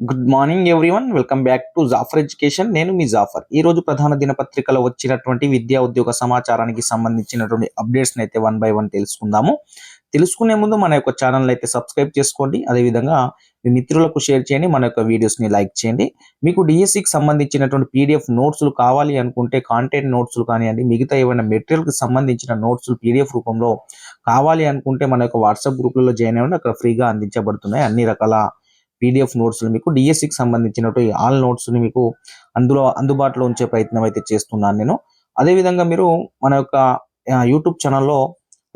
Good morning everyone welcome back to Jafar education నేను మీ జాఫర్ ఈ రోజు ప్రధాన దినపత్రికలో వచ్చినటువంటి విద్యా ఉద్యోగ సమాచారానికి సంబంధించినటువంటి అప్డేట్స్ అయితే వన్ బై వన్ తెలుసుకుందాము. తెలుసుకునే ముందు మన యొక్క ఛానల్ అయితే సబ్స్క్రైబ్ చేసుకోండి. అదేవిధంగా మీ మిత్రులకు షేర్ చేయండి. మన యొక్క వీడియోస్ని లైక్ చేయండి. మీకు డిఎస్సికి సంబంధించినటువంటి పీడిఎఫ్ నోట్స్లు కావాలి అనుకుంటే కాంటెంట్ నోట్స్లు కానివ్వండి మిగతా ఏమైనా మెటీరియల్కి సంబంధించిన నోట్స్లు పీడిఎఫ్ రూపంలో కావాలి అనుకుంటే మన యొక్క వాట్సాప్ గ్రూప్లలో జాయిన్ అవ్వండి. అక్కడ ఫ్రీగా అందించబడుతున్నాయి. అన్ని రకాల పీడిఎఫ్ నోట్స్లు మీకు డిఎస్సికి సంబంధించినటువంటి ఆల్ నోట్స్ని మీకు అందులో అందుబాటులో ఉంచే ప్రయత్నం అయితే చేస్తున్నాను నేను. అదేవిధంగా మీరు మన యొక్క యూట్యూబ్ ఛానల్లో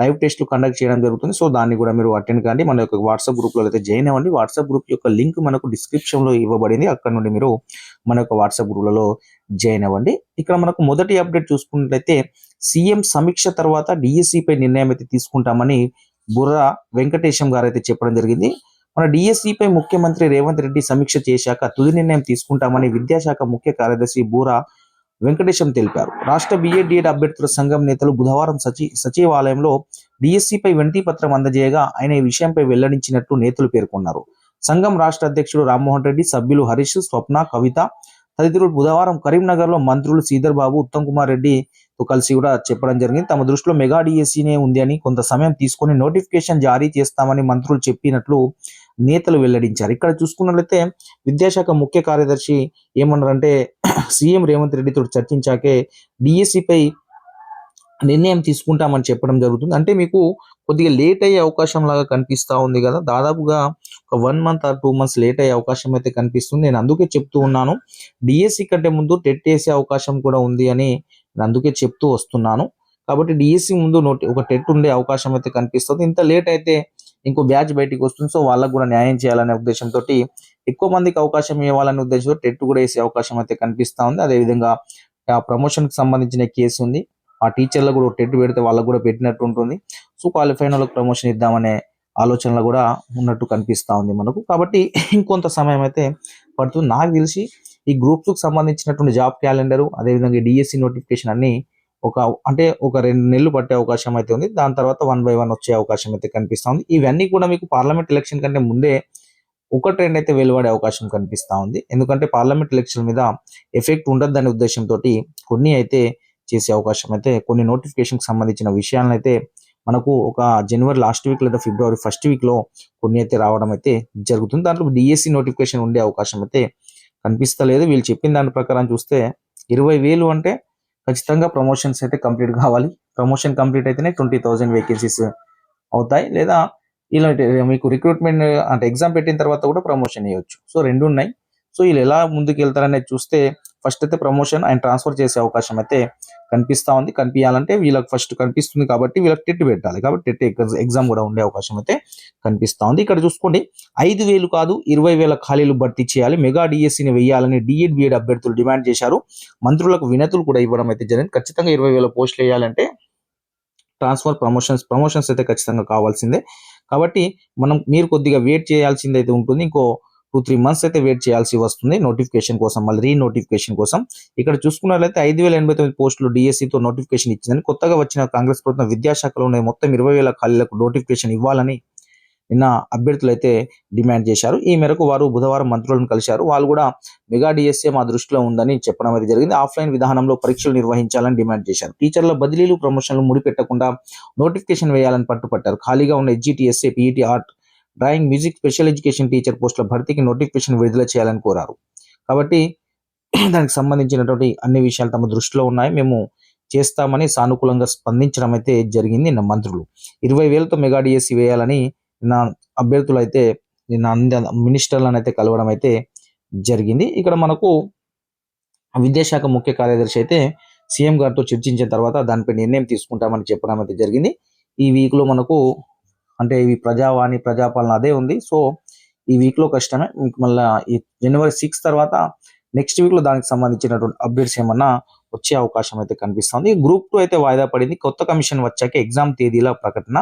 లైవ్ టెస్ట్లు కండక్ట్ చేయడం జరుగుతుంది. సో దాన్ని కూడా మీరు అటెండ్ కండి. మన యొక్క వాట్సాప్ గ్రూప్లో అయితే జాయిన్ అవ్వండి. వాట్సాప్ గ్రూప్ యొక్క లింక్ మనకు డిస్క్రిప్షన్లో ఇవ్వబడింది. అక్కడ నుండి మీరు మన యొక్క వాట్సాప్ గ్రూప్లలో జాయిన్ అవ్వండి. ఇక్కడ మనకు మొదటి అప్డేట్ చూసుకున్నట్లయితే సీఎం సమీక్ష తర్వాత డిఎస్సిపై పై నిర్ణయం అయితే తీసుకుంటామని బుర్రా వెంకటేశం గారు అయితే చెప్పడం జరిగింది. మన డిఎస్సిపై పై ముఖ్యమంత్రి రేవంత్ రెడ్డి సమీక్ష చేశాక తుది నిర్ణయం తీసుకుంటామని విద్యాశాఖ ముఖ్య కార్యదర్శి బూరా వెంకటేశం తెలిపారు. రాష్ట్ర బిఎడ్ అభ్యర్థుల సంఘం నేతలు బుధవారం సచి సచివాలయంలో డిఎస్సిపై పై పత్రం అందజేయగా ఆయన ఈ విషయంపై వెల్లడించినట్లు నేతలు పేర్కొన్నారు. సంఘం రాష్ట్ర అధ్యక్షుడు రామ్మోహన్ రెడ్డి సభ్యులు హరీష్ స్వప్న కవిత తదితరులు బుధవారం కరీంనగర్లో మంత్రులు శ్రీధర్ బాబు ఉత్తమ్ కుమార్ రెడ్డితో కలిసి కూడా చెప్పడం జరిగింది. తమ దృష్టిలో మెగా డిఎస్సీనే ఉంది అని కొంత సమయం తీసుకొని నోటిఫికేషన్ జారీ చేస్తామని మంత్రులు చెప్పినట్లు నేతలు వెల్లడించారు. ఇక్కడ చూసుకున్నట్లయితే విద్యాశాఖ ముఖ్య కార్యదర్శి ఏమన్నారంటే సీఎం రేవంత్ రెడ్డితో చర్చించాకే డిఎస్సిపై పై నిర్ణయం తీసుకుంటామని చెప్పడం జరుగుతుంది. అంటే మీకు కొద్దిగా లేట్ అయ్యే అవకాశం లాగా కనిపిస్తా ఉంది కదా. దాదాపుగా ఒక one month or two months late అయ్యే అవకాశం అయితే కనిపిస్తుంది. నేను అందుకే చెప్తూ ఉన్నాను డిఎస్సి కంటే ముందు టెట్ వేసే అవకాశం కూడా ఉంది అని నేను అందుకే చెప్తూ వస్తున్నాను. కాబట్టి డిఎస్సి ముందు నోటి ఒక టెట్ ఉండే అవకాశం అయితే కనిపిస్తుంది. ఇంత లేట్ అయితే ఇంకో బ్యాచ్ బయటికి వస్తుంది. సో వాళ్ళకు కూడా న్యాయం చేయాలనే ఉద్దేశంతో ఎక్కువ మందికి అవకాశం ఇవ్వాలనే ఉద్దేశంతో టెట్ కూడా వేసే అవకాశం అయితే కనిపిస్తా ఉంది. అదేవిధంగా ఆ ప్రమోషన్కి సంబంధించిన కేసు ఉంది. ఆ టీచర్లకు కూడా టెట్ పెడితే వాళ్ళకు కూడా పెట్టినట్టు ఉంటుంది. సో క్వాలిఫైన్ వాళ్ళకి ప్రమోషన్ ఇద్దామనే ఆలోచనలు కూడా ఉన్నట్టు కనిపిస్తూ ఉంది మనకు. కాబట్టి ఇంకొంత సమయం అయితే పడుతుంది. నాకు తెలిసి ఈ గ్రూప్స్కి సంబంధించినటువంటి జాబ్ క్యాలెండర్ అదేవిధంగా డిఎస్సి నోటిఫికేషన్ అన్ని ఒక అంటే ఒక రెండు నెలలు పట్టే అవకాశం అయితే ఉంది. దాని తర్వాత వన్ బై వన్ వచ్చే అవకాశం అయితే కనిపిస్తుంది ఇవన్నీ కూడా మీకు పార్లమెంట్ ఎలక్షన్ కంటే ముందే ఒక ట్రెండ్ అయితే వెలువడే అవకాశం కనిపిస్తా ఉంది. ఎందుకంటే పార్లమెంట్ ఎలక్షన్ మీద ఎఫెక్ట్ ఉండద్దనే ఉద్దేశంతో కొన్ని అయితే చేసే అవకాశం అయితే కొన్ని నోటిఫికేషన్కి సంబంధించిన విషయాలను అయితే మనకు ఒక జనవరి లాస్ట్ వీక్ లేదా ఫిబ్రవరి ఫస్ట్ వీక్లో కొన్ని అయితే రావడం అయితే జరుగుతుంది. దాంట్లో డిఎస్సి నోటిఫికేషన్ ఉండే అవకాశం అయితే కనిపిస్తలేదు. వీళ్ళు చెప్పిన దాని ప్రకారం చూస్తే ఇరవై వేలు అంటే ఖచ్చితంగా ప్రమోషన్స్ అయితే కంప్లీట్ కావాలి. ప్రమోషన్ కంప్లీట్ అయితేనే ట్వంటీ థౌసండ్ వేకెన్సీస్ అవుతాయి. లేదా ఇలాంటి మీకు రిక్రూట్మెంట్ అంటే ఎగ్జామ్ పెట్టిన తర్వాత కూడా ప్రమోషన్ ఇవ్వచ్చు సో రెండు ఉన్నాయి సో వీళ్ళు ఎలా ముందుకు వెళ్తారనేది చూస్తే ఫస్ట్ అయితే ప్రమోషన్ అండ్ ట్రాన్స్ఫర్ చేసే అవకాశం అయితే కనిపిస్తా ఉంది. కనిపించాలంటే వీళ్ళకి ఫస్ట్ కనిపిస్తుంది కాబట్టి వీళ్ళకి టెట్ పెట్టాలి. కాబట్టి టెట్ ఎగ్జామ్ కూడా ఉండే అవకాశం అయితే కనిపిస్తా ఉంది. ఇక్కడ చూసుకోండి. ఐదు వేలు కాదు ఇరవై వేల ఖాళీలు భర్తీ చేయాలి. మెగా డిఎస్సిని వేయాలని డిఎడ్ బిఎడ్ అభ్యర్థులు డిమాండ్ చేశారు. మంత్రులకు వినతులు కూడా ఇవ్వడం అయితే జరిగింది. ఖచ్చితంగా ఇరవై వేల పోస్టులు వేయాలంటే ట్రాన్స్ఫర్ ప్రమోషన్స్ ప్రమోషన్స్ అయితే ఖచ్చితంగా కావాల్సిందే. కాబట్టి మనం మీరు కొద్దిగా వెయిట్ చేయాల్సింది అయితే ఉంటుంది. ఇంకో టూ త్రీ మంత్స్ అయితే వెయిట్ చేయాల్సి వస్తుంది నోటిఫికేషన్ కోసం మళ్ళీ రీ నోటిఫికేషన్ కోసం. ఇక్కడ చూసుకున్నట్లయితే ఐదు వేల ఎనభై తొమ్మిది పోస్టులు డిఎస్సితో నోటిఫికేషన్ ఇచ్చిందని కొత్తగా వచ్చిన కాంగ్రెస్ ప్రభుత్వం విద్యాశాఖలో ఉన్న మొత్తం ఇరవై వేల ఖాళీలకు నోటిఫికేషన్ ఇవ్వాలని నిన్న అభ్యర్థులు అయితే డిమాండ్ చేశారు. ఈ మేరకు వారు బుధవారం మంత్రులను కలిశారు. వాళ్ళు కూడా మెగా డిఎస్ఏ మా దృష్టిలో ఉందని చెప్పడం అయితే జరిగింది. ఆఫ్లైన్ విధానంలో పరీక్షలు నిర్వహించాలని డిమాండ్ చేశారు. టీచర్ల బదిలీలు ప్రమోషన్లు ముడిపెట్టకుండా నోటిఫికేషన్ వేయాలని పట్టుపట్టారు. ఖాళీగా ఉన్న SGT SA PET art drawing music special education teacher పోస్టుల భర్తీకి నోటిఫికేషన్ విడుదల చేయాలని కోరారు. కాబట్టి దానికి సంబంధించినటువంటి అన్ని విషయాలు తమ దృష్టిలో ఉన్నాయి. మేము చేస్తామని సానుకూలంగా స్పందించడం అయితే జరిగింది నిన్న మంత్రులు. ఇరవై వేలతో మెగా డిఎస్సి వేయాలని నిన్న అభ్యర్థులు అయితే నిన్న అంద మినిస్టర్లను అయితే కలవడం అయితే జరిగింది. ఇక్కడ మనకు విద్యాశాఖ ముఖ్య కార్యదర్శి అయితే సీఎం గారితో చర్చించిన తర్వాత దానిపై నిర్ణయం తీసుకుంటామని చెప్పడం అయితే జరిగింది. ఈ వీక్లో మనకు అంటే ఇవి ప్రజావాణి ప్రజాపాలన అదే ఉంది. సో ఈ వీక్లో కష్టమే మీకు మళ్ళీ ఈ జనవరి సిక్స్ తర్వాత నెక్స్ట్ వీక్లో దానికి సంబంధించినటువంటి అప్డేట్స్ ఏమన్నా వచ్చే అవకాశం అయితే కనిపిస్తుంది. గ్రూప్ టూ అయితే వాయిదా పడింది. కొత్త కమిషన్ వచ్చాక ఎగ్జామ్ తేదీల ప్రకటన.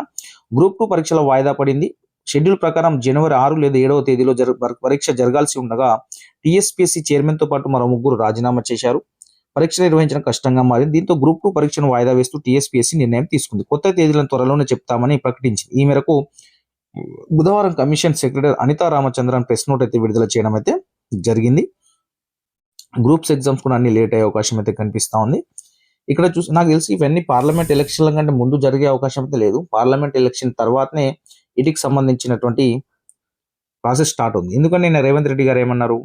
గ్రూప్ టూ పరీక్షలో వాయిదా పడింది. షెడ్యూల్ ప్రకారం జనవరి ఆరు లేదా ఏడవ తేదీలో జరు పరీక్ష జరగాల్సి ఉండగా టీఎస్పీఎస్సీ చైర్మన్తో పాటు మరో ముగ్గురు రాజీనామా చేశారు. పరీక్ష నిర్వహించడం కష్టంగా మారింది. దీంతో గ్రూప్ టూ పరీక్షను వాయిదా వేస్తూ టీఎస్పీఎస్సీ నిర్ణయం తీసుకుంది. కొత్త తేదీలను త్వరలోనే చెప్తామని ప్రకటించింది. ఈ మేరకు బుధవారం commission secretary Anitha Ramachandran press note అయితే విడుదల చేయడం అయితే జరిగింది. గ్రూప్స్ ఎగ్జామ్స్ కూడా అన్ని లేట్ అయ్యే అవకాశం అయితే కనిపిస్తా ఉంది. ఇక్కడ చూసి నాకు తెలిసి ఇవన్నీ పార్లమెంట్ ఎలక్షన్ల కంటే ముందు జరిగే అవకాశం అయితే లేదు. పార్లమెంట్ ఎలక్షన్ తర్వాతనే వీటికి సంబంధించినటువంటి ప్రాసెస్ స్టార్ట్ ఉంది. ఎందుకంటే నేను రేవంత్ రెడ్డి గారు ఏమన్నారు?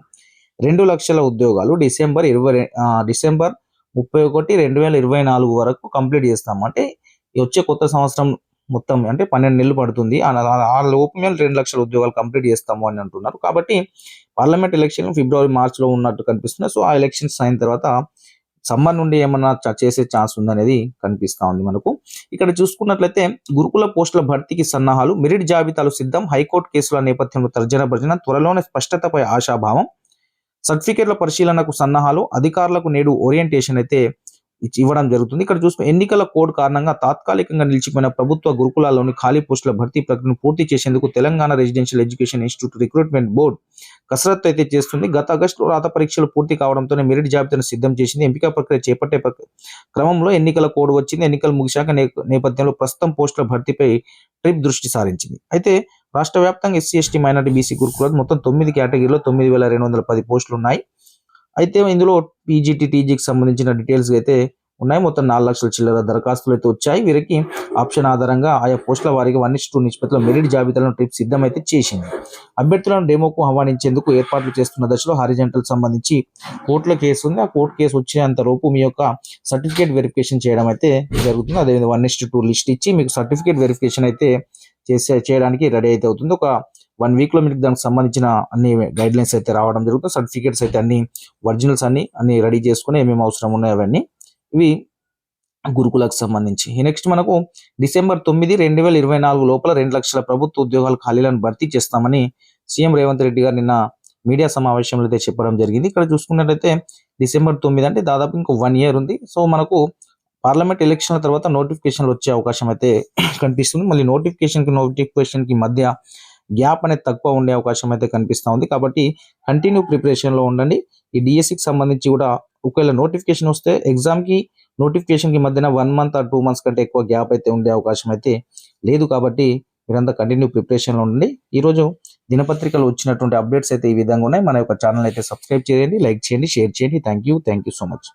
రెండు లక్షల ఉద్యోగాలు డిసెంబర్ ఇరవై డిసెంబర్ ముప్పై ఒకటి రెండు వేల ఇరవై నాలుగు వరకు కంప్లీట్ చేస్తాం. అంటే వచ్చే కొత్త సంవత్సరం మొత్తం అంటే పన్నెండు నెలలు పడుతుంది. ఆ లోపు మేము రెండు లక్షల ఉద్యోగాలు కంప్లీట్ చేస్తాము అని అంటున్నారు. కాబట్టి పార్లమెంట్ ఎలక్షన్ ఫిబ్రవరి మార్చ్లో ఉన్నట్టు కనిపిస్తుంది. సో ఆ ఎలక్షన్స్ అయిన తర్వాత సమ్మర్ నుండి ఏమన్నా చేసే ఛాన్స్ ఉందనేది కనిపిస్తా ఉంది మనకు. ఇక్కడ చూసుకున్నట్లయితే గురుకుల పోస్టుల భర్తీకి సన్నాహాలు మెరిట్ జాబితాలు సిద్ధం హైకోర్టు కేసుల నేపథ్యంలో తర్జన భర్జన త్వరలోనే స్పష్టతపై ఆశాభావం సర్టిఫికేట్ల పరిశీలనకు సన్నాహాలు అధికారులకు నేడు ఓరియంటేషన్ అయితే ఇవ్వడం జరుగుతుంది. ఇక్కడ చూసుకుని ఎన్నికల కోడ్ కారణంగా తాత్కాలికంగా నిలిచిపోయిన ప్రభుత్వ గురుకులాల్లోని ఖాళీ పోస్టుల భర్తీ ప్రక్రియను పూర్తి చేసేందుకు Telangana residential education institute recruitment board కసరత్తు అయితే చేస్తుంది. గత ఆగస్టులో రాత పరీక్షలు పూర్తి కావడంతోనే మెరిట్ జాబితాను సిద్ధం చేసింది. ఎంపిక ప్రక్రియ చేపట్టే క్రమంలో ఎన్నికల కోడ్ వచ్చింది. ఎన్నికలు ముగిశాక నేపథ్యంలో ప్రస్తుతం పోస్టుల భర్తీపై ట్రిప్ దృష్టి సారించింది. అయితే రాష్ట్ర వ్యాప్తంగా ఎస్సీ ఎస్టీ మైనార్టీ బీసీ గురుకులాలు మొత్తం తొమ్మిది కేటగిరీలో తొమ్మిది వేల రెండు వందల పది పోస్టులు ఉన్నాయి. అయితే ఇందులో పీజీటీ టీజీకి సంబంధించిన డీటెయిల్స్ అయితే ఉన్నాయి. మొత్తం నాలుగు లక్షల చిల్లర దరఖాస్తులు అయితే వచ్చాయి. వీరికి ఆప్షన్ ఆధారంగా ఆయా పోస్టుల వారికి వన్ ఇస్ టూ నిష్పత్తిలో మెరిట్ జాబితాలను ట్రిప్ సిద్ధమైతే చేసింది. అభ్యర్థులను డెమోకు ఆహ్వానించేందుకు ఏర్పాట్లు చేస్తున్న దశలో హారిజెంటల్ సంబంధించి కోర్టులో కేసు ఉంది. ఆ కోర్టు కేసు వచ్చేంత లోపు మీ యొక్క సర్టిఫికేట్ వెరిఫికేషన్ చేయడం అయితే జరుగుతుంది. అదేవిధంగా వన్ ఇస్ టూ లిస్ట్ ఇచ్చి మీకు సర్టిఫికేట్ వెరిఫికేషన్ అయితే చేసే చేయడానికి రెడీ అయితే అవుతుంది. ఒక వన్ వీక్లో మీకు దానికి సంబంధించిన అన్ని గైడ్లైన్స్ అయితే రావడం జరుగుతుంది. సర్టిఫికేట్స్ అయితే అన్ని ఒరిజినల్స్ అన్ని అన్ని రెడీ చేసుకుని ఏమేమి అవసరం ఉన్నాయో అవన్నీ ఇవి గురుకులకు సంబంధించి. నెక్స్ట్ మనకు డిసెంబర్ తొమ్మిది రెండు వేల ఇరవై నాలుగు లోపల రెండు లక్షల ప్రభుత్వ ఉద్యోగాల ఖాళీలను భర్తీ చేస్తామని సీఎం రేవంత్ రెడ్డి గారు నిన్న మీడియా సమావేశంలో అయితే చెప్పడం జరిగింది. ఇక్కడ చూసుకున్నట్లయితే డిసెంబర్ తొమ్మిది అంటే దాదాపు ఇంకో వన్ ఇయర్ ఉంది. సో మనకు పార్లమెంట్ ఎలక్షన్ల తర్వాత నోటిఫికేషన్లు వచ్చే అవకాశం అయితే కనిపిస్తుంది. మళ్ళీ నోటిఫికేషన్కి నోటిఫికేషన్కి మధ్య గ్యాప్ అనేది తక్కువ ఉండే అవకాశం అయితే కనిపిస్తా ఉంది. కాబట్టి కంటిన్యూ ప్రిపరేషన్లో ఉండండి. ఈ డిఎస్సికి సంబంధించి కూడా ఒకవేళ నోటిఫికేషన్ వస్తే ఎగ్జామ్కి నోటిఫికేషన్కి మధ్యన one month or two months కంటే ఎక్కువ గ్యాప్ అయితే ఉండే అవకాశం అయితే లేదు కాబట్టి మీరంతా కంటిన్యూ ప్రిపరేషన్లో ఉండండి. ఈ రోజు దినపత్రికలు వచ్చినటువంటి అప్డేట్స్ అయితే ఈ విధంగా ఉన్నాయి. మన యొక్క ఛానల్ అయితే సబ్స్క్రైబ్ చేయండి లైక్ చేయండి షేర్ చేయండి. Thank you thank you so much